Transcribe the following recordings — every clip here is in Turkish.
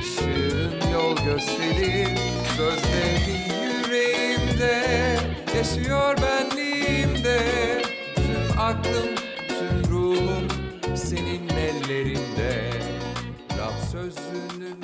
ışığın yol gösterir Sözlerin yüreğimde yaşıyor benliğimde Tüm aklım, tüm ruhum senin ellerinde Rab sözünün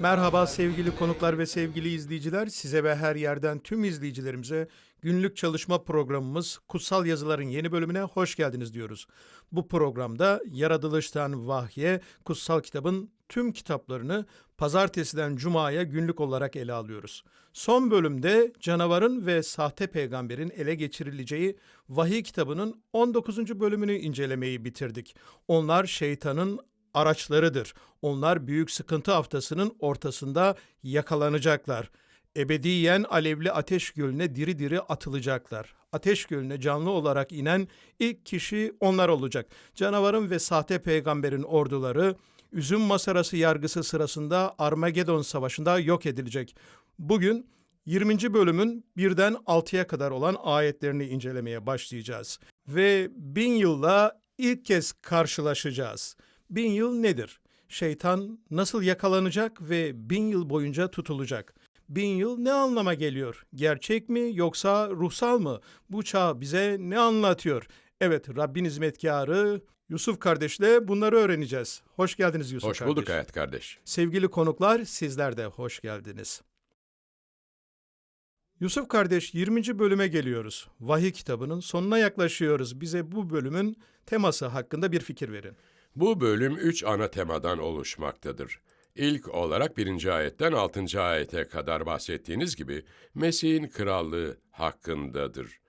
Merhaba sevgili konuklar ve sevgili izleyiciler. Size ve her yerden tüm izleyicilerimize günlük çalışma programımız Kutsal Yazıların yeni bölümüne hoş geldiniz diyoruz. Bu programda Yaratılıştan Vahye Kutsal Kitabın tüm kitaplarını pazartesiden cumaya günlük olarak ele alıyoruz. Son bölümde canavarın ve sahte peygamberin ele geçirileceği vahiy kitabının 19. bölümünü incelemeyi bitirdik. Onlar şeytanın araçlarıdır. Onlar büyük sıkıntı haftasının ortasında yakalanacaklar. Ebediyen alevli ateş gölüne diri diri atılacaklar. Ateş gölüne canlı olarak inen ilk kişi onlar olacak. Canavarın ve sahte peygamberin orduları üzüm masarası yargısı sırasında Armagedon Savaşı'nda yok edilecek. Bugün 20. bölümün birden 6'ya kadar olan ayetlerini incelemeye başlayacağız. Ve bin yılla ilk kez karşılaşacağız. Bin yıl nedir? Şeytan nasıl yakalanacak ve bin yıl boyunca tutulacak? Bin yıl ne anlama geliyor? Gerçek mi yoksa ruhsal mı? Bu çağ bize ne anlatıyor? Evet Rabbin hizmetkarı Yusuf kardeşle bunları öğreneceğiz. Hoş geldiniz Yusuf Hoş kardeş. bulduk hayat kardeş. Sevgili konuklar sizler de hoş geldiniz. Yusuf kardeş 20. bölüme geliyoruz. Vahiy kitabının sonuna yaklaşıyoruz. Bize bu bölümün teması hakkında bir fikir verin. Bu bölüm üç ana temadan oluşmaktadır. İlk olarak birinci ayetten altıncı ayete kadar bahsettiğiniz gibi Mesih'in krallığı hakkındadır.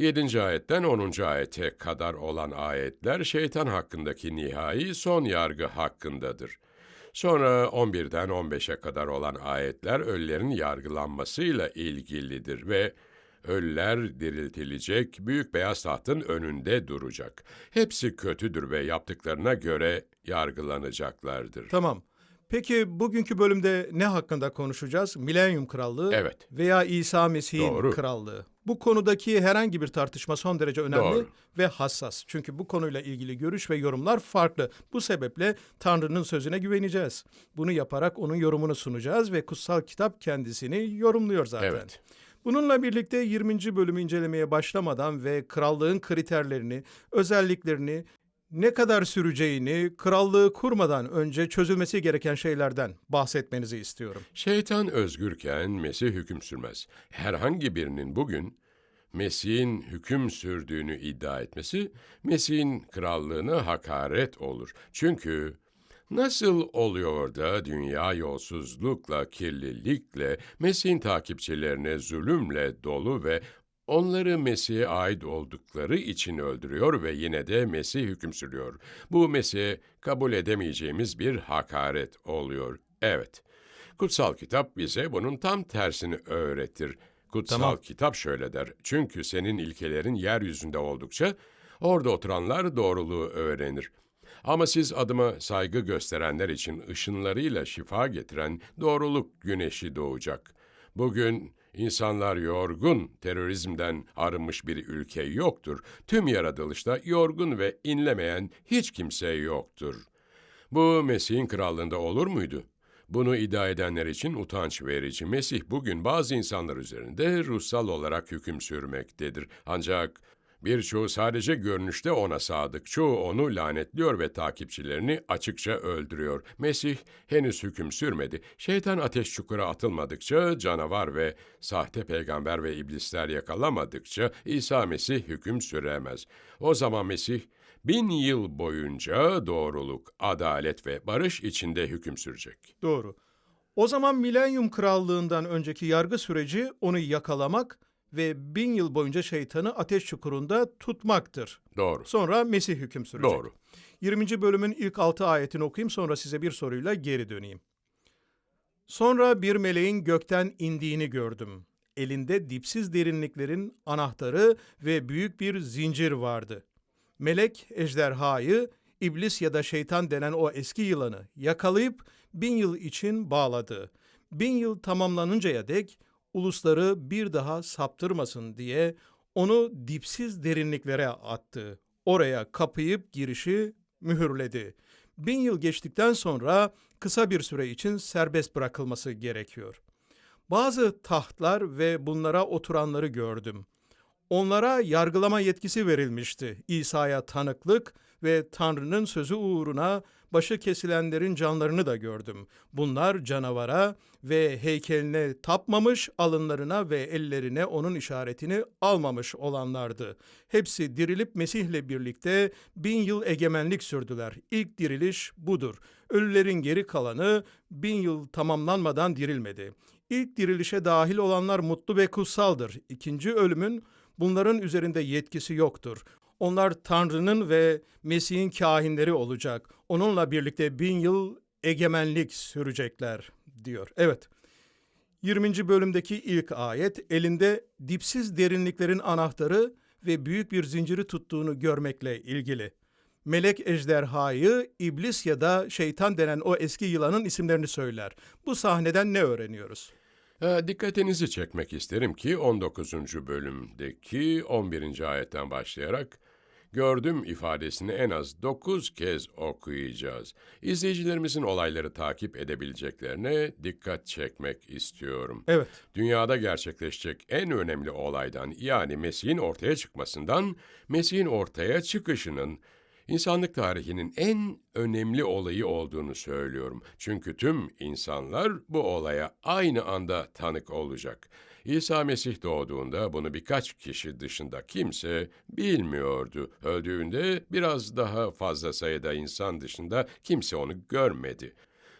Yedinci ayetten onuncu ayete kadar olan ayetler şeytan hakkındaki nihai son yargı hakkındadır. Sonra 11'den 15'e kadar olan ayetler ölülerin yargılanmasıyla ilgilidir ve ölüler diriltilecek, büyük beyaz tahtın önünde duracak. Hepsi kötüdür ve yaptıklarına göre yargılanacaklardır. Tamam. Peki bugünkü bölümde ne hakkında konuşacağız? Milenyum Krallığı Evet. veya İsa Mesih'in Doğru. krallığı. Bu konudaki herhangi bir tartışma son derece önemli Doğru. ve hassas. Çünkü bu konuyla ilgili görüş ve yorumlar farklı. Bu sebeple Tanrı'nın sözüne güveneceğiz. Bunu yaparak onun yorumunu sunacağız ve kutsal kitap kendisini yorumluyor zaten. Evet. Bununla birlikte 20. bölümü incelemeye başlamadan ve krallığın kriterlerini, özelliklerini, ne kadar süreceğini, krallığı kurmadan önce çözülmesi gereken şeylerden bahsetmenizi istiyorum. Şeytan özgürken Mesih hüküm sürmez. Herhangi birinin bugün Mesih'in hüküm sürdüğünü iddia etmesi, Mesih'in krallığına hakaret olur. Çünkü nasıl oluyor da dünya yolsuzlukla, kirlilikle, Mesih'in takipçilerine zulümle dolu ve onları Mesih'e ait oldukları için öldürüyor ve yine de Mesih hüküm sürüyor. Bu Mesih'e kabul edemeyeceğimiz bir hakaret oluyor. Evet. Kutsal kitap bize bunun tam tersini öğretir. Kutsal Tamam. kitap şöyle der. Çünkü senin ilkelerin yeryüzünde oldukça orada oturanlar doğruluğu öğrenir. Ama siz adıma saygı gösterenler için ışınlarıyla şifa getiren doğruluk güneşi doğacak. Bugün insanlar yorgun, terörizmden arınmış bir ülke yoktur. Tüm yaratılışta yorgun ve inlemeyen hiç kimse yoktur. Bu Mesih'in krallığında olur muydu? Bunu iddia edenler için utanç verici. Mesih bugün bazı insanlar üzerinde ruhsal olarak hüküm sürmektedir. Ancak birçoğu sadece görünüşte ona sadık. Çoğu onu lanetliyor ve takipçilerini açıkça öldürüyor. Mesih henüz hüküm sürmedi. Şeytan ateş çukura atılmadıkça, canavar ve sahte peygamber ve iblisler yakalamadıkça İsa Mesih hüküm süremez. O zaman Mesih bin yıl boyunca doğruluk, adalet ve barış içinde hüküm sürecek. Doğru. O zaman Milenyum Krallığından önceki yargı süreci onu yakalamak ve bin yıl boyunca şeytanı ateş çukurunda tutmaktır. Doğru. Sonra Mesih hüküm sürecek. Doğru. 20. bölümün ilk 6 ayetini okuyayım sonra size bir soruyla geri döneyim. Sonra bir meleğin gökten indiğini gördüm. Elinde dipsiz derinliklerin anahtarı ve büyük bir zincir vardı. Melek ejderhayı, iblis ya da şeytan denen o eski yılanı yakalayıp bin yıl için bağladı. Bin yıl tamamlanıncaya dek ulusları bir daha saptırmasın diye onu dipsiz derinliklere attı. Oraya kapayıp girişi mühürledi. Bin yıl geçtikten sonra kısa bir süre için serbest bırakılması gerekiyor. Bazı tahtlar ve bunlara oturanları gördüm. Onlara yargılama yetkisi verilmişti. İsa'ya tanıklık ve Tanrı'nın sözü uğruna başı kesilenlerin canlarını da gördüm. Bunlar canavara ve heykeline tapmamış, alınlarına ve ellerine onun işaretini almamış olanlardı. Hepsi dirilip Mesih'le birlikte bin yıl egemenlik sürdüler. İlk diriliş budur. Ölülerin geri kalanı bin yıl tamamlanmadan dirilmedi. İlk dirilişe dahil olanlar mutlu ve kutsaldır. İkinci ölümün bunların üzerinde yetkisi yoktur. Onlar Tanrı'nın ve Mesih'in kahinleri olacak. Onunla birlikte bin yıl egemenlik sürecekler diyor. Evet. 20. bölümdeki ilk ayet elinde dipsiz derinliklerin anahtarı ve büyük bir zinciri tuttuğunu görmekle ilgili. Melek ejderhayı, iblis ya da şeytan denen o eski yılanın isimlerini söyler. Bu sahneden ne öğreniyoruz? Ha, dikkatinizi çekmek isterim ki 19. bölümdeki 11. ayetten başlayarak gördüm ifadesini en az 9 kez okuyacağız. İzleyicilerimizin olayları takip edebileceklerine dikkat çekmek istiyorum. Evet. Dünyada gerçekleşecek en önemli olaydan yani Mesih'in ortaya çıkmasından Mesih'in ortaya çıkışının insanlık tarihinin en önemli olayı olduğunu söylüyorum. Çünkü tüm insanlar bu olaya aynı anda tanık olacak. İsa Mesih doğduğunda bunu birkaç kişi dışında kimse bilmiyordu. Öldüğünde biraz daha fazla sayıda insan dışında kimse onu görmedi.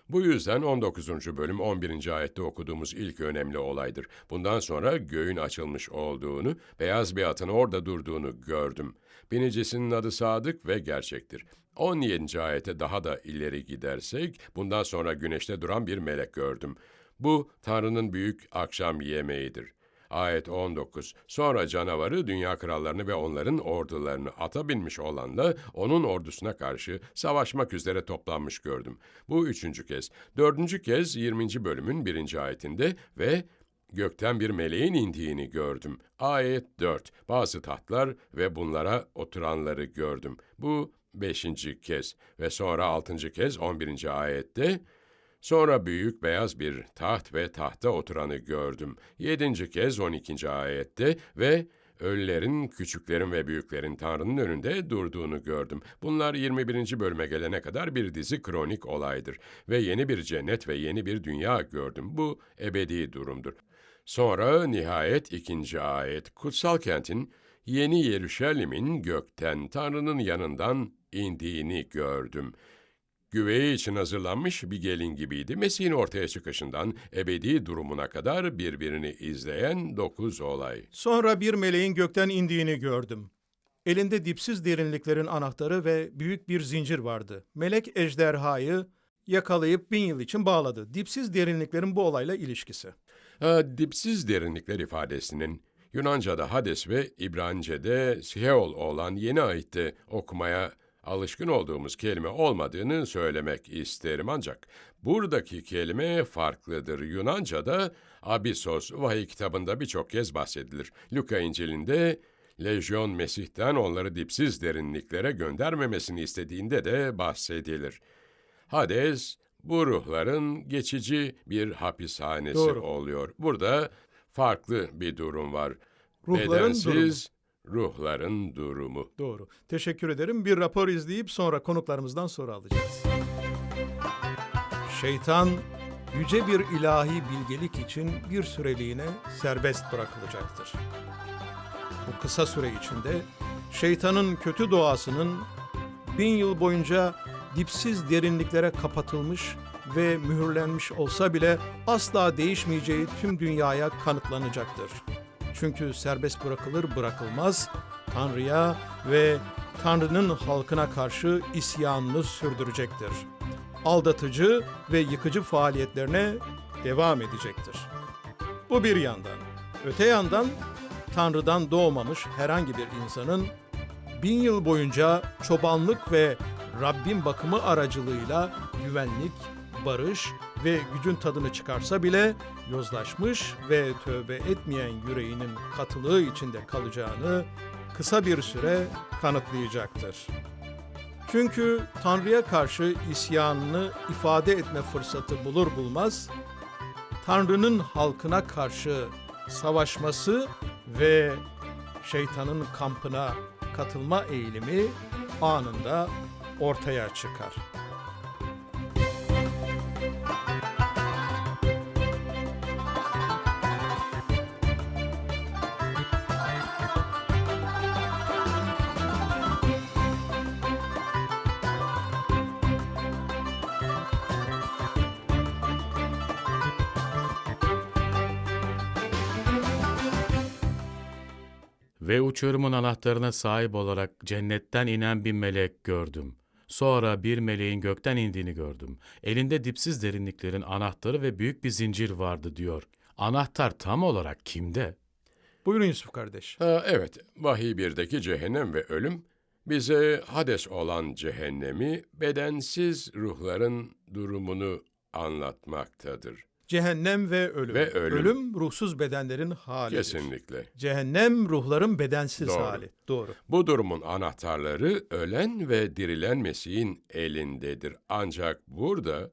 Bu yüzden 19. bölüm 11. ayette okuduğumuz ilk önemli olaydır. Bundan sonra göğün açılmış olduğunu, beyaz bir atın orada durduğunu gördüm. Binicisinin adı Sadık ve gerçektir. 17. ayete daha da ileri gidersek, bundan sonra güneşte duran bir melek gördüm. Bu, Tanrı'nın büyük akşam yemeğidir. Ayet 19. Sonra canavarı dünya krallarını ve onların ordularını ata binmiş olanla onun ordusuna karşı savaşmak üzere toplanmış gördüm. Bu üçüncü kez. Dördüncü kez 20. bölümün birinci ayetinde ve gökten bir meleğin indiğini gördüm. Ayet 4. Bazı tahtlar ve bunlara oturanları gördüm. Bu beşinci kez ve sonra altıncı kez 11. ayette Sonra büyük beyaz bir taht ve tahta oturanı gördüm. Yedinci kez on ikinci ayette ve ölülerin, küçüklerin ve büyüklerin Tanrı'nın önünde durduğunu gördüm. Bunlar 21. bölüme gelene kadar bir dizi kronik olaydır. Ve yeni bir cennet ve yeni bir dünya gördüm. Bu ebedi durumdur. Sonra nihayet ikinci ayet, kutsal kentin yeni Yeruşalim'in gökten Tanrı'nın yanından indiğini gördüm. Güveyi için hazırlanmış bir gelin gibiydi. Mesih'in ortaya çıkışından ebedi durumuna kadar birbirini izleyen dokuz olay. Sonra bir meleğin gökten indiğini gördüm. Elinde dipsiz derinliklerin anahtarı ve büyük bir zincir vardı. Melek ejderhayı yakalayıp bin yıl için bağladı. Dipsiz derinliklerin bu olayla ilişkisi. Ha, dipsiz derinlikler ifadesinin Yunanca'da Hades ve İbranice'de Sheol olan yeni ayette okumaya alışkın olduğumuz kelime olmadığını söylemek isterim ancak buradaki kelime farklıdır. Yunanca'da Abissos vahiy kitabında birçok kez bahsedilir. Luka İncil'inde Lejyon Mesih'ten onları dipsiz derinliklere göndermemesini istediğinde de bahsedilir. Hades, bu ruhların geçici bir hapishanesi Doğru. oluyor. Burada farklı bir durum var. Ruhların Bedensiz ruhların durumu. Doğru. Teşekkür ederim. Bir rapor izleyip sonra konuklarımızdan soru alacağız. Şeytan yüce bir ilahi bilgelik için bir süreliğine serbest bırakılacaktır. Bu kısa süre içinde şeytanın kötü doğasının bin yıl boyunca dipsiz derinliklere kapatılmış ve mühürlenmiş olsa bile asla değişmeyeceği tüm dünyaya kanıtlanacaktır. Çünkü serbest bırakılır bırakılmaz Tanrı'ya ve Tanrı'nın halkına karşı isyanını sürdürecektir. Aldatıcı ve yıkıcı faaliyetlerine devam edecektir. Bu bir yandan. Öte yandan Tanrı'dan doğmamış herhangi bir insanın bin yıl boyunca çobanlık ve Rabbin bakımı aracılığıyla güvenlik, barış ve gücün tadını çıkarsa bile yozlaşmış ve tövbe etmeyen yüreğinin katılığı içinde kalacağını kısa bir süre kanıtlayacaktır. Çünkü Tanrı'ya karşı isyanını ifade etme fırsatı bulur bulmaz, Tanrı'nın halkına karşı savaşması ve şeytanın kampına katılma eğilimi anında ortaya çıkar. Ve uçurumun anahtarına sahip olarak cennetten inen bir melek gördüm. Sonra bir meleğin gökten indiğini gördüm. Elinde dipsiz derinliklerin anahtarı ve büyük bir zincir vardı diyor. Anahtar tam olarak kimde? Buyurun Yusuf kardeş. Ha, evet, Vahiy 1'deki cehennem ve ölüm bize Hades olan cehennemi bedensiz ruhların durumunu anlatmaktadır. Cehennem ve ölüm. Ve ölüm. ruhsuz bedenlerin halidir. Kesinlikle. Cehennem ruhların bedensiz Doğru. hali. Doğru. Bu durumun anahtarları ölen ve dirilen Mesih'in elindedir. Ancak burada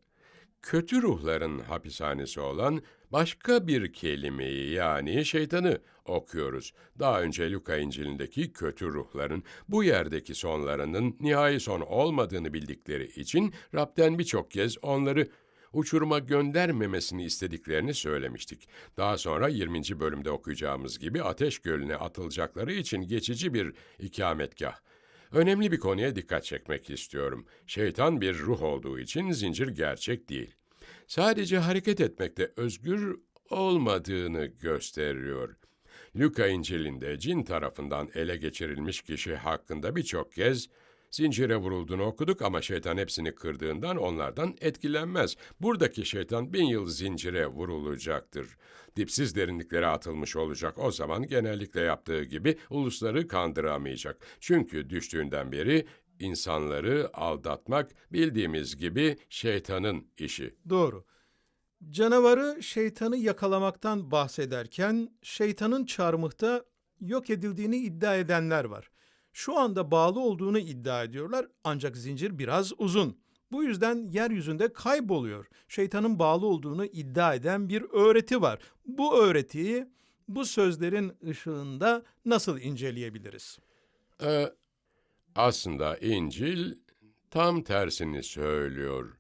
kötü ruhların hapishanesi olan başka bir kelimeyi yani şeytanı okuyoruz. Daha önce Luka İncil'indeki kötü ruhların bu yerdeki sonlarının nihai son olmadığını bildikleri için Rab'den birçok kez onları uçuruma göndermemesini istediklerini söylemiştik. Daha sonra 20. bölümde okuyacağımız gibi ateş gölüne atılacakları için geçici bir ikametgah. Önemli bir konuya dikkat çekmek istiyorum. Şeytan bir ruh olduğu için zincir gerçek değil. Sadece hareket etmekte özgür olmadığını gösteriyor. Luka İncil'inde cin tarafından ele geçirilmiş kişi hakkında birçok kez zincire vurulduğunu okuduk ama şeytan hepsini kırdığından onlardan etkilenmez. Buradaki şeytan bin yıl zincire vurulacaktır. Dipsiz derinliklere atılmış olacak. O zaman genellikle yaptığı gibi ulusları kandıramayacak. Çünkü düştüğünden beri insanları aldatmak bildiğimiz gibi şeytanın işi. Doğru. Canavarı şeytanı yakalamaktan bahsederken şeytanın çarmıhta yok edildiğini iddia edenler var. Şu anda bağlı olduğunu iddia ediyorlar ancak zincir biraz uzun. Bu yüzden yeryüzünde kayboluyor. Şeytanın bağlı olduğunu iddia eden bir öğreti var. Bu öğretiyi bu sözlerin ışığında nasıl inceleyebiliriz? Ee, aslında İncil tam tersini söylüyor.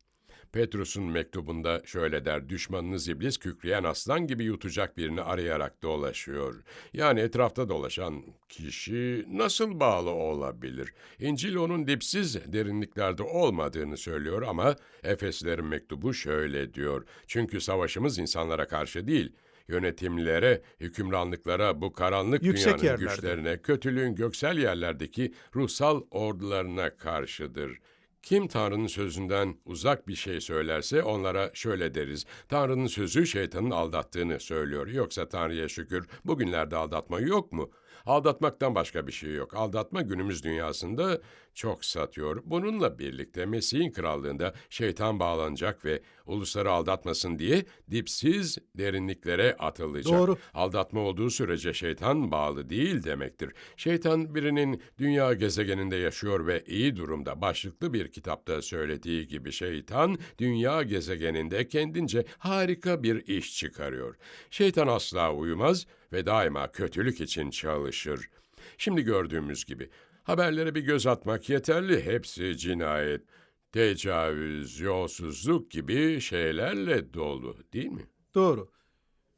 Petrus'un mektubunda şöyle der, düşmanınız iblis kükreyen aslan gibi yutacak birini arayarak dolaşıyor. Yani etrafta dolaşan kişi nasıl bağlı olabilir? İncil onun dipsiz derinliklerde olmadığını söylüyor ama Efeslerin mektubu şöyle diyor. Çünkü savaşımız insanlara karşı değil, yönetimlere, hükümranlıklara, bu karanlık Yüksek dünyanın yerlerde. güçlerine, kötülüğün göksel yerlerdeki ruhsal ordularına karşıdır. Kim Tanrı'nın sözünden uzak bir şey söylerse onlara şöyle deriz. Tanrı'nın sözü şeytanın aldattığını söylüyor. Yoksa Tanrı'ya şükür bugünlerde aldatma yok mu? Aldatmaktan başka bir şey yok. Aldatma günümüz dünyasında çok satıyor. Bununla birlikte Mesih'in krallığında şeytan bağlanacak ve ulusları aldatmasın diye dipsiz derinliklere atılacak. Doğru. Aldatma olduğu sürece şeytan bağlı değil demektir. Şeytan birinin dünya gezegeninde yaşıyor ve iyi durumda. Başlıklı bir kitapta söylediği gibi şeytan dünya gezegeninde kendince harika bir iş çıkarıyor. Şeytan asla uyumaz ve daima kötülük için çalışır. Şimdi gördüğümüz gibi haberlere bir göz atmak yeterli. Hepsi cinayet, tecavüz, yolsuzluk gibi şeylerle dolu değil mi? Doğru.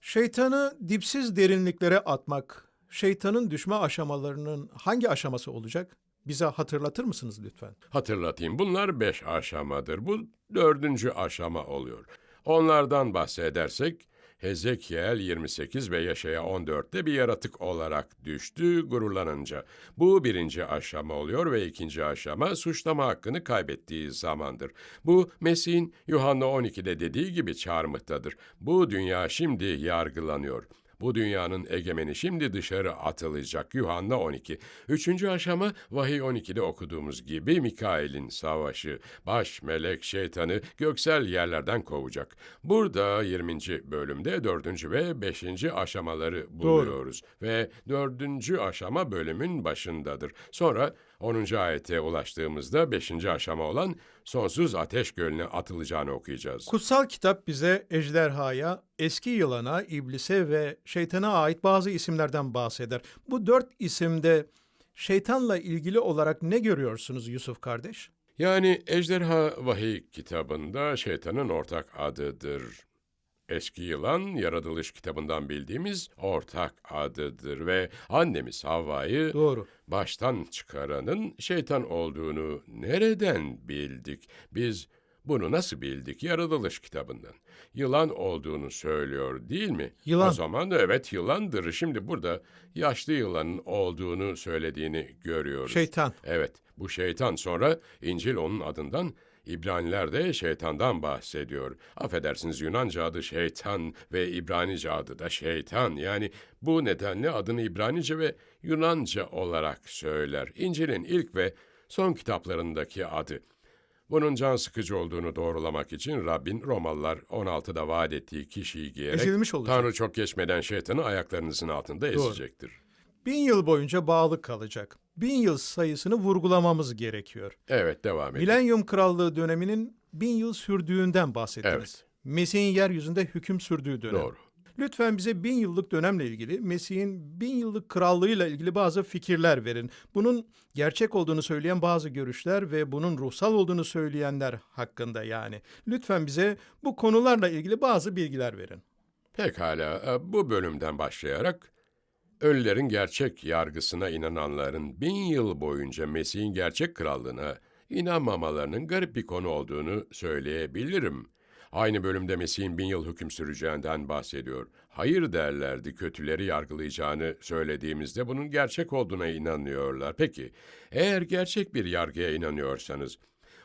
Şeytanı dipsiz derinliklere atmak, şeytanın düşme aşamalarının hangi aşaması olacak? Bize hatırlatır mısınız lütfen? Hatırlatayım bunlar beş aşamadır. Bu dördüncü aşama oluyor. Onlardan bahsedersek Hezekiel 28 ve Yaşaya 14'te bir yaratık olarak düştü gururlanınca. Bu birinci aşama oluyor ve ikinci aşama suçlama hakkını kaybettiği zamandır. Bu Mesih'in Yuhanna 12'de dediği gibi çarmıhtadır. Bu dünya şimdi yargılanıyor. Bu dünyanın egemeni şimdi dışarı atılacak. Yuhanna 12. Üçüncü aşama vahiy 12'de okuduğumuz gibi Mikail'in savaşı. Baş melek şeytanı göksel yerlerden kovacak. Burada 20. bölümde dördüncü ve beşinci aşamaları buluyoruz. Ve dördüncü aşama bölümün başındadır. Sonra 10. ayete ulaştığımızda 5. aşama olan sonsuz ateş gölüne atılacağını okuyacağız. Kutsal kitap bize ejderhaya, eski yılana, iblise ve şeytana ait bazı isimlerden bahseder. Bu dört isimde şeytanla ilgili olarak ne görüyorsunuz Yusuf kardeş? Yani Ejderha Vahiy kitabında şeytanın ortak adıdır. Eski yılan yaratılış kitabından bildiğimiz ortak adıdır ve annemiz Havva'yı Doğru. baştan çıkaranın şeytan olduğunu nereden bildik? Biz bunu nasıl bildik? Yaratılış kitabından. Yılan olduğunu söylüyor değil mi? Yılan. O zaman evet yılandır. Şimdi burada yaşlı yılanın olduğunu söylediğini görüyoruz. Şeytan. Evet, bu şeytan sonra İncil onun adından İbraniler de şeytandan bahsediyor. Affedersiniz Yunanca adı şeytan ve İbranice adı da şeytan. Yani bu nedenle adını İbranice ve Yunanca olarak söyler. İncil'in ilk ve son kitaplarındaki adı. Bunun can sıkıcı olduğunu doğrulamak için Rabbin Romalılar 16'da vaat ettiği kişiyi giyerek Ezilmiş olacak. Tanrı çok geçmeden şeytanı ayaklarınızın altında ezecektir. Bin yıl boyunca bağlı kalacak. Bin yıl sayısını vurgulamamız gerekiyor. Evet devam edin. Milenyum Krallığı döneminin bin yıl sürdüğünden bahsettiniz. Evet. Mesih'in yeryüzünde hüküm sürdüğü dönem. Doğru. Lütfen bize bin yıllık dönemle ilgili, Mesih'in bin yıllık krallığıyla ilgili bazı fikirler verin. Bunun gerçek olduğunu söyleyen bazı görüşler ve bunun ruhsal olduğunu söyleyenler hakkında yani. Lütfen bize bu konularla ilgili bazı bilgiler verin. Pekala, e, bu bölümden başlayarak ölülerin gerçek yargısına inananların bin yıl boyunca Mesih'in gerçek krallığına inanmamalarının garip bir konu olduğunu söyleyebilirim. Aynı bölümde Mesih'in bin yıl hüküm süreceğinden bahsediyor. Hayır derlerdi kötüleri yargılayacağını söylediğimizde bunun gerçek olduğuna inanıyorlar. Peki, eğer gerçek bir yargıya inanıyorsanız,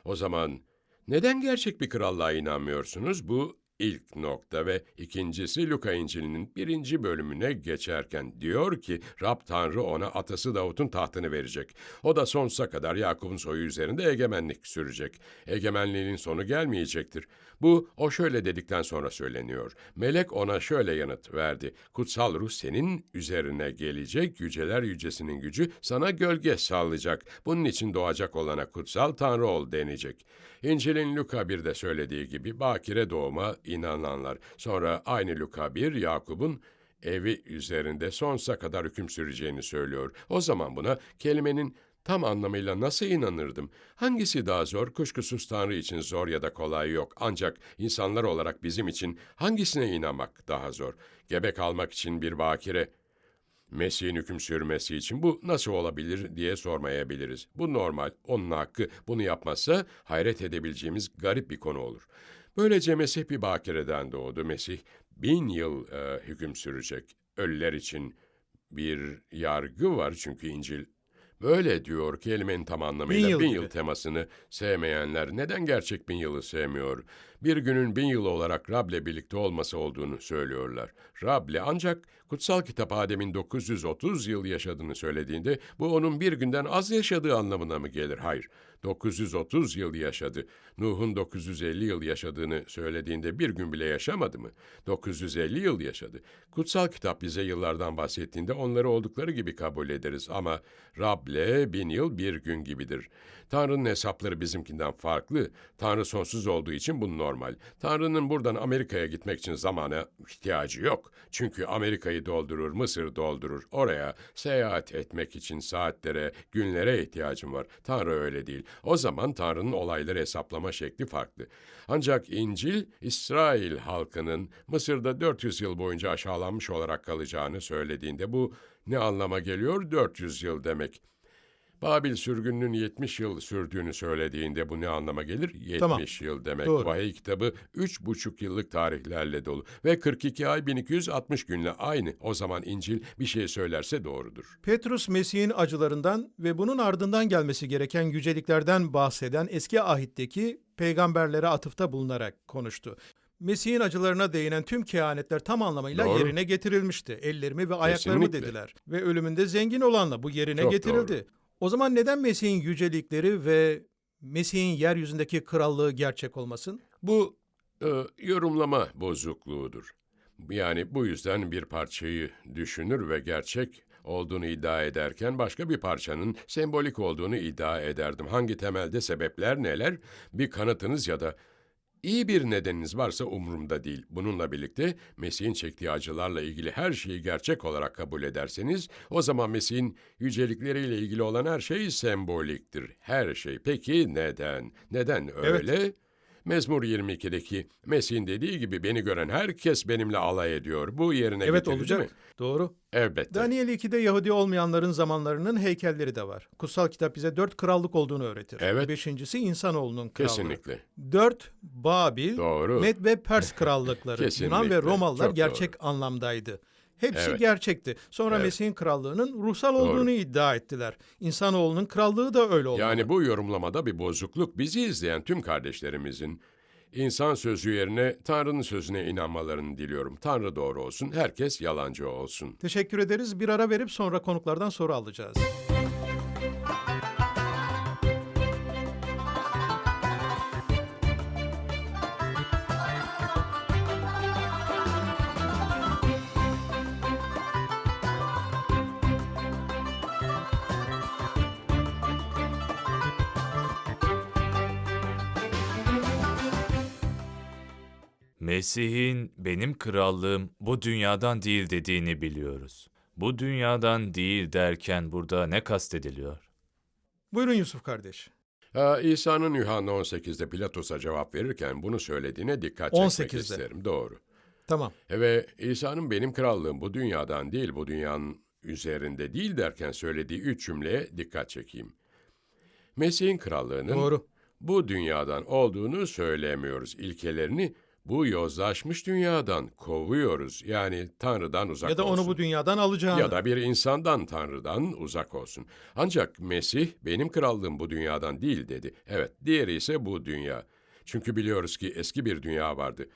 o zaman neden gerçek bir krallığa inanmıyorsunuz? Bu ilk nokta ve ikincisi Luka İncil'inin birinci bölümüne geçerken diyor ki Rab Tanrı ona atası Davut'un tahtını verecek. O da sonsuza kadar Yakup'un soyu üzerinde egemenlik sürecek. Egemenliğinin sonu gelmeyecektir. Bu o şöyle dedikten sonra söyleniyor. Melek ona şöyle yanıt verdi. Kutsal ruh senin üzerine gelecek, yüceler yücesinin gücü sana gölge sağlayacak. Bunun için doğacak olana kutsal Tanrı ol denecek. İncil'in Luka 1'de söylediği gibi bakire doğuma inananlar. Sonra aynı Luka 1 Yakup'un evi üzerinde sonsuza kadar hüküm süreceğini söylüyor. O zaman buna kelimenin tam anlamıyla nasıl inanırdım? Hangisi daha zor? Kuşkusuz Tanrı için zor ya da kolay yok. Ancak insanlar olarak bizim için hangisine inanmak daha zor? Gebe kalmak için bir bakire, Mesih'in hüküm sürmesi için bu nasıl olabilir diye sormayabiliriz. Bu normal, onun hakkı. Bunu yapmazsa hayret edebileceğimiz garip bir konu olur. Böylece Mesih bir bakireden doğdu. Mesih bin yıl e, hüküm sürecek. Ölüler için bir yargı var çünkü İncil böyle diyor kelimenin tam anlamıyla Bin yıl bin gibi. yıl temasını sevmeyenler neden gerçek bin yılı sevmiyor? Bir günün bin yılı olarak Rab'le birlikte olması olduğunu söylüyorlar. Rab'le ancak kutsal kitap Adem'in 930 yıl yaşadığını söylediğinde bu onun bir günden az yaşadığı anlamına mı gelir? Hayır. 930 yıl yaşadı. Nuh'un 950 yıl yaşadığını söylediğinde bir gün bile yaşamadı mı? 950 yıl yaşadı. Kutsal kitap bize yıllardan bahsettiğinde onları oldukları gibi kabul ederiz ama Rab'le bin yıl bir gün gibidir. Tanrı'nın hesapları bizimkinden farklı. Tanrı sonsuz olduğu için bu normal. Tanrı'nın buradan Amerika'ya gitmek için zamana ihtiyacı yok. Çünkü Amerika'yı doldurur, Mısır doldurur. Oraya seyahat etmek için saatlere, günlere ihtiyacım var. Tanrı öyle değil. O zaman Tanrı'nın olayları hesaplama şekli farklı. Ancak İncil, İsrail halkının Mısır'da 400 yıl boyunca aşağılanmış olarak kalacağını söylediğinde bu ne anlama geliyor? 400 yıl demek. Babil sürgününün 70 yıl sürdüğünü söylediğinde bu ne anlama gelir? 70 Tamam. yıl demek. Doğru. Vahiy kitabı 3,5 yıllık tarihlerle dolu ve 42 ay 1260 günle aynı. O zaman İncil bir şey söylerse doğrudur. Petrus Mesih'in acılarından ve bunun ardından gelmesi gereken yüceliklerden bahseden eski ahitteki peygamberlere atıfta bulunarak konuştu. Mesih'in acılarına değinen tüm kehanetler tam anlamıyla Doğru. yerine getirilmişti. Ellerimi ve ayaklarımı Kesinlikle. dediler. Ve ölümünde zengin olanla bu yerine Çok getirildi. doğru. O zaman neden Mesih'in yücelikleri ve Mesih'in yeryüzündeki krallığı gerçek olmasın? Bu e, yorumlama bozukluğudur. Yani bu yüzden bir parçayı düşünür ve gerçek olduğunu iddia ederken başka bir parçanın sembolik olduğunu iddia ederdim. Hangi temelde sebepler neler? Bir kanıtınız ya da iyi bir nedeniniz varsa umurumda değil. Bununla birlikte Mesih'in çektiği acılarla ilgili her şeyi gerçek olarak kabul ederseniz o zaman Mesih'in yücelikleriyle ilgili olan her şey semboliktir. Her şey. Peki neden? Neden öyle? Mezmur 22'deki Mesih'in dediği gibi beni gören herkes benimle alay ediyor. Bu yerine evet getirildi olacak. mi? Doğru. Elbette. Daniel 2'de Yahudi olmayanların zamanlarının heykelleri de var. Kutsal kitap bize dört krallık olduğunu öğretir. Evet. Beşincisi insanoğlunun krallığı. Kesinlikle. Dört Babil, Doğru. Med ve Pers krallıkları. Yunan ve Romalılar Çok gerçek anlamdaydı. Hepsi Evet. gerçekti. Sonra Evet. Mesih'in krallığının ruhsal olduğunu iddia ettiler. İnsanoğlunun krallığı da öyle olmalı. Yani bu yorumlamada bir bozukluk bizi izleyen tüm kardeşlerimizin insan sözü yerine Tanrı'nın sözüne inanmalarını diliyorum. Tanrı doğru olsun, herkes yalancı olsun. Teşekkür ederiz. Bir ara verip sonra konuklardan soru alacağız. Mesih'in benim krallığım bu dünyadan değil dediğini biliyoruz. Bu dünyadan değil derken burada ne kastediliyor? Buyurun Yusuf kardeş. Ha, İsa'nın Yuhanna 18'de Pilatos'a cevap verirken bunu söylediğine dikkat çekmek 18'de. isterim. Doğru. Tamam. Ve İsa'nın benim krallığım bu dünyadan değil, bu dünyanın üzerinde değil derken söylediği üç cümleye dikkat çekeyim. Mesih'in krallığının Doğru. bu dünyadan olduğunu söylemiyoruz. İlkelerini bu yozlaşmış dünyadan kovuyoruz. Yani Tanrı'dan uzak Ya da onu olsun. bu dünyadan alacağını. Ya da bir insandan Tanrı'dan uzak olsun. Ancak Mesih benim krallığım bu dünyadan değil dedi. Evet, diğeri ise bu dünya. Çünkü biliyoruz ki eski bir dünya vardı.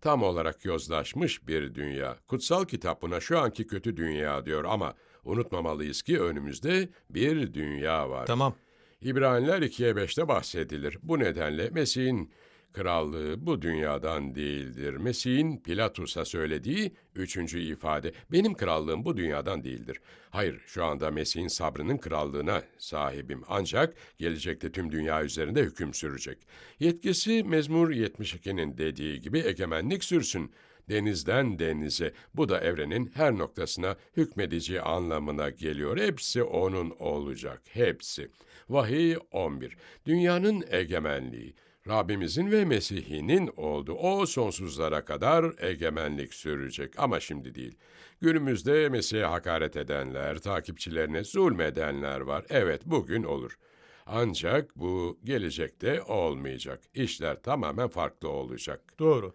Tam olarak yozlaşmış bir dünya. Kutsal kitap buna şu anki kötü dünya diyor ama unutmamalıyız ki önümüzde bir dünya var. Tamam. İbraniler 2'ye 5'te bahsedilir. Bu nedenle Mesih'in krallığı bu dünyadan değildir. Mesih'in Pilatus'a söylediği üçüncü ifade, benim krallığım bu dünyadan değildir. Hayır, şu anda Mesih'in sabrının krallığına sahibim. Ancak gelecekte tüm dünya üzerinde hüküm sürecek. Yetkisi Mezmur 72'nin dediği gibi egemenlik sürsün. Denizden denize, bu da evrenin her noktasına hükmedici anlamına geliyor. Hepsi onun olacak, hepsi. Vahiy 11. Dünyanın egemenliği. Rabbimizin ve Mesih'inin oldu. O sonsuzlara kadar egemenlik sürecek ama şimdi değil. Günümüzde Mesih'e hakaret edenler, takipçilerine zulmedenler var. Evet bugün olur. Ancak bu gelecekte olmayacak. İşler tamamen farklı olacak. Doğru.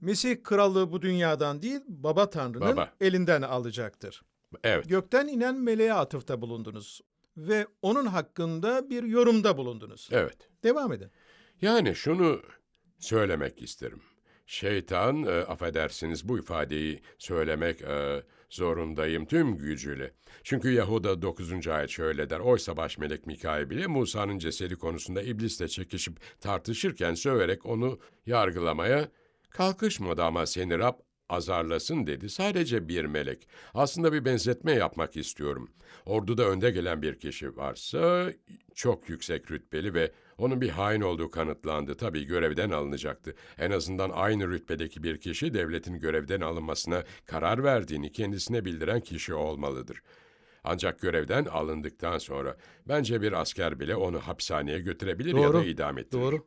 Mesih krallığı bu dünyadan değil, Baba Tanrı'nın Baba. elinden alacaktır. Evet. Gökten inen meleğe atıfta bulundunuz ve onun hakkında bir yorumda bulundunuz. Evet. Devam edin. Yani şunu söylemek isterim. Şeytan, e, affedersiniz bu ifadeyi söylemek e, zorundayım tüm gücüyle. Çünkü Yahuda 9. ayet şöyle der. Oysa baş melek Mikail bile Musa'nın cesedi konusunda iblisle çekişip tartışırken söverek onu yargılamaya kalkışmadı ama seni Rab azarlasın dedi. Sadece bir melek. Aslında bir benzetme yapmak istiyorum. Orduda önde gelen bir kişi varsa çok yüksek rütbeli ve onun bir hain olduğu kanıtlandı. Tabii görevden alınacaktı. En azından aynı rütbedeki bir kişi devletin görevden alınmasına karar verdiğini kendisine bildiren kişi olmalıdır. Ancak görevden alındıktan sonra bence bir asker bile onu hapishaneye götürebilir ya Doğru, da idam ettirir. Doğru.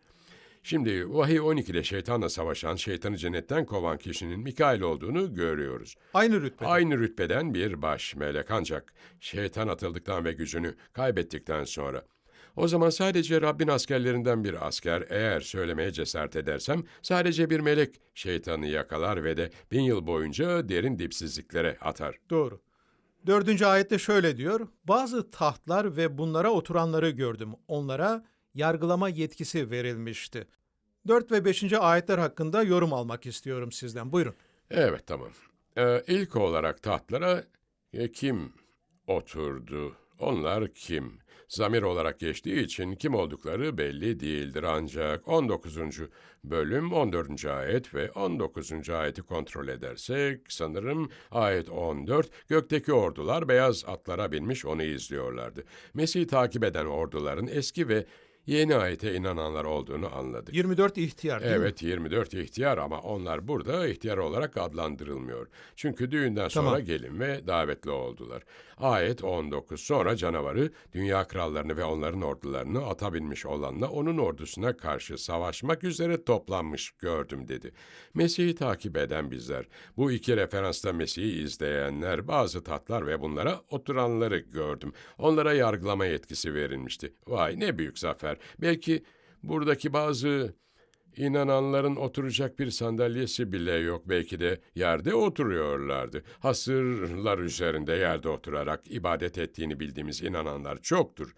Şimdi vahiy 12'de şeytanla savaşan, şeytanı cennetten kovan kişinin Mikail olduğunu görüyoruz. Aynı rütbe. Aynı rütbeden bir baş melek ancak şeytan atıldıktan ve gücünü kaybettikten sonra. O zaman sadece Rabbin askerlerinden bir asker eğer söylemeye cesaret edersem sadece bir melek şeytanı yakalar ve de bin yıl boyunca derin dipsizliklere atar. Doğru. Dördüncü ayette şöyle diyor. Bazı tahtlar ve bunlara oturanları gördüm. Onlara yargılama yetkisi verilmişti. 4 ve 5. ayetler hakkında yorum almak istiyorum sizden. Buyurun. Evet tamam. Ee, ilk olarak tahtlara e, kim oturdu? Onlar kim? Zamir olarak geçtiği için kim oldukları belli değildir ancak 19. bölüm 14. ayet ve 19. ayeti kontrol edersek sanırım ayet 14 gökteki ordular beyaz atlara binmiş onu izliyorlardı. Mesih'i takip eden orduların eski ve yeni ayete inananlar olduğunu anladık. 24 ihtiyar değil mi? Evet 24 ihtiyar ama onlar burada ihtiyar olarak adlandırılmıyor. Çünkü düğünden sonra Tamam. gelin ve davetli oldular. Ayet 19 sonra canavarı dünya krallarını ve onların ordularını ata binmiş olanla onun ordusuna karşı savaşmak üzere toplanmış gördüm dedi. Mesih'i takip eden bizler, bu iki referansta Mesih'i izleyenler bazı tatlar ve bunlara oturanları gördüm. Onlara yargılama yetkisi verilmişti. Vay ne büyük zafer. Belki buradaki bazı İnananların oturacak bir sandalyesi bile yok belki de yerde oturuyorlardı. Hasırlar üzerinde yerde oturarak ibadet ettiğini bildiğimiz inananlar çoktur.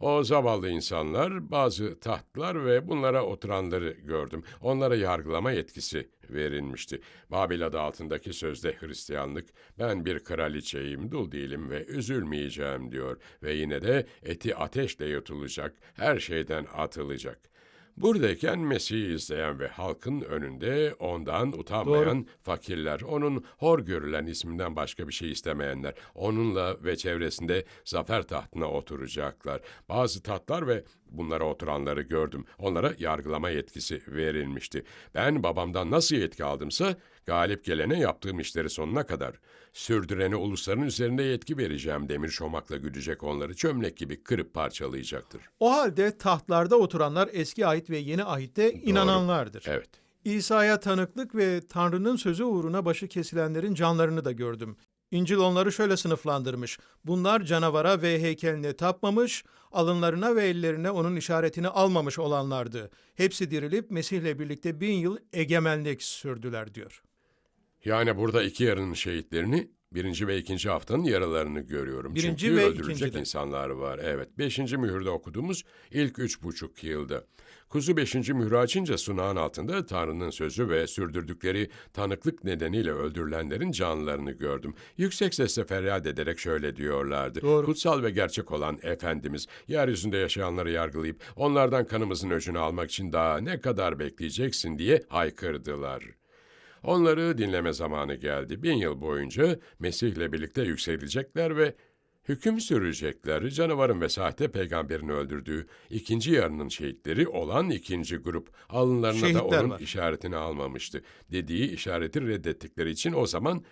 O zavallı insanlar bazı tahtlar ve bunlara oturanları gördüm. Onlara yargılama yetkisi verilmişti. Babil adı altındaki sözde Hristiyanlık, ben bir kraliçeyim, dul değilim ve üzülmeyeceğim diyor. Ve yine de eti ateşle yutulacak, her şeyden atılacak. Buradayken Mesih'i izleyen ve halkın önünde ondan utanmayan fakirler, onun hor görülen isminden başka bir şey istemeyenler, onunla ve çevresinde zafer tahtına oturacaklar. Bazı tahtlar ve bunlara oturanları gördüm. Onlara yargılama yetkisi verilmişti. Ben babamdan nasıl yetki aldımsa, galip gelene yaptığım işleri sonuna kadar, sürdürene ulusların üzerinde yetki vereceğim demir çomakla güdecek onları çömlek gibi kırıp parçalayacaktır. O halde tahtlarda oturanlar eski ahit ve yeni ahitte inananlardır. Evet. İsa'ya tanıklık ve Tanrı'nın sözü uğruna başı kesilenlerin canlarını da gördüm. İncil onları şöyle sınıflandırmış. Bunlar canavara ve heykeline tapmamış, alınlarına ve ellerine onun işaretini almamış olanlardı. Hepsi dirilip Mesih'le birlikte bin yıl egemenlik sürdüler diyor. Yani burada iki yarının şehitlerini, birinci ve ikinci haftanın yaralarını görüyorum. Birinci Çünkü ve öldürülecek ikincide. insanlar var. Evet, beşinci mühürde okuduğumuz ilk üç buçuk yılda. Kuzu beşinci mührü açınca sunağın altında Tanrı'nın sözü ve sürdürdükleri tanıklık nedeniyle öldürülenlerin canlarını gördüm. Yüksek sesle feryat ederek şöyle diyorlardı. Doğru. Kutsal ve gerçek olan Efendimiz, yeryüzünde yaşayanları yargılayıp onlardan kanımızın öcünü almak için daha ne kadar bekleyeceksin diye haykırdılar. Onları dinleme zamanı geldi. Bin yıl boyunca Mesih'le birlikte yükselecekler ve hüküm sürecekler. Canavarın ve sahte peygamberin öldürdüğü ikinci yarının şehitleri olan ikinci grup. Alınlarına da Şehitler onun var. işaretini almamıştı. Dediği işareti reddettikleri için o zaman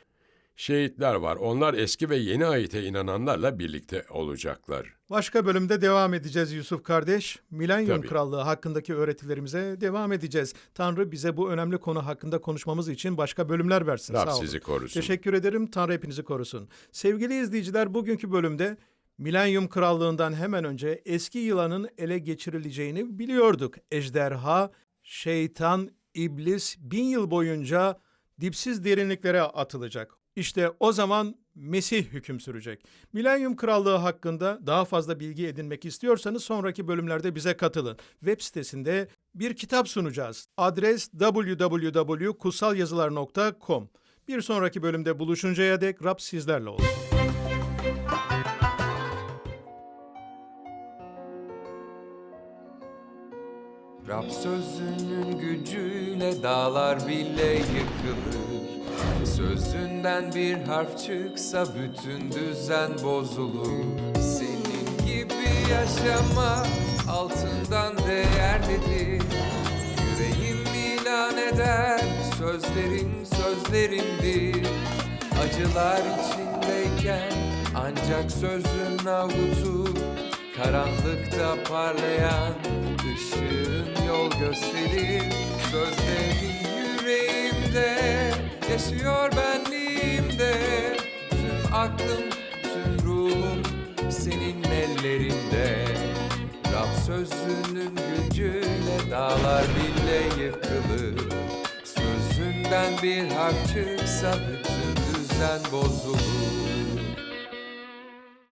şehitler var. Onlar eski ve yeni ayete inananlarla birlikte olacaklar. Başka bölümde devam edeceğiz Yusuf kardeş. Milenyum Tabii. Krallığı hakkındaki öğretilerimize devam edeceğiz. Tanrı bize bu önemli konu hakkında konuşmamız için başka bölümler versin. Rab Sağ olun. sizi korusun. Teşekkür ederim. Tanrı hepinizi korusun. Sevgili izleyiciler bugünkü bölümde Milenyum Krallığından hemen önce eski yılanın ele geçirileceğini biliyorduk. Ejderha, şeytan, iblis bin yıl boyunca dipsiz derinliklere atılacak. İşte o zaman Mesih hüküm sürecek. Milenyum Krallığı hakkında daha fazla bilgi edinmek istiyorsanız sonraki bölümlerde bize katılın. Web sitesinde bir kitap sunacağız. Adres www.kutsalyazılar.com. Bir sonraki bölümde buluşuncaya dek Rab sizlerle olsun. Rab sözünün gücüyle dağlar bile yıkılır Sözünden bir harf çıksa bütün düzen bozulur. Senin gibi yaşamak altından değerlidir. Yüreğim ilan eder sözlerin sözlerimdir Acılar içindeyken ancak sözün avutur Karanlıkta parlayan ışığın yol gösterir. Sözlerin yüreğimde yaşıyor benliğimde. Tüm aklım, tüm ruhum senin ellerinde. Rab sözünün gücüyle dağlar bile yıkılır. Sözünden bir harf çıksa bütün düzen bozulur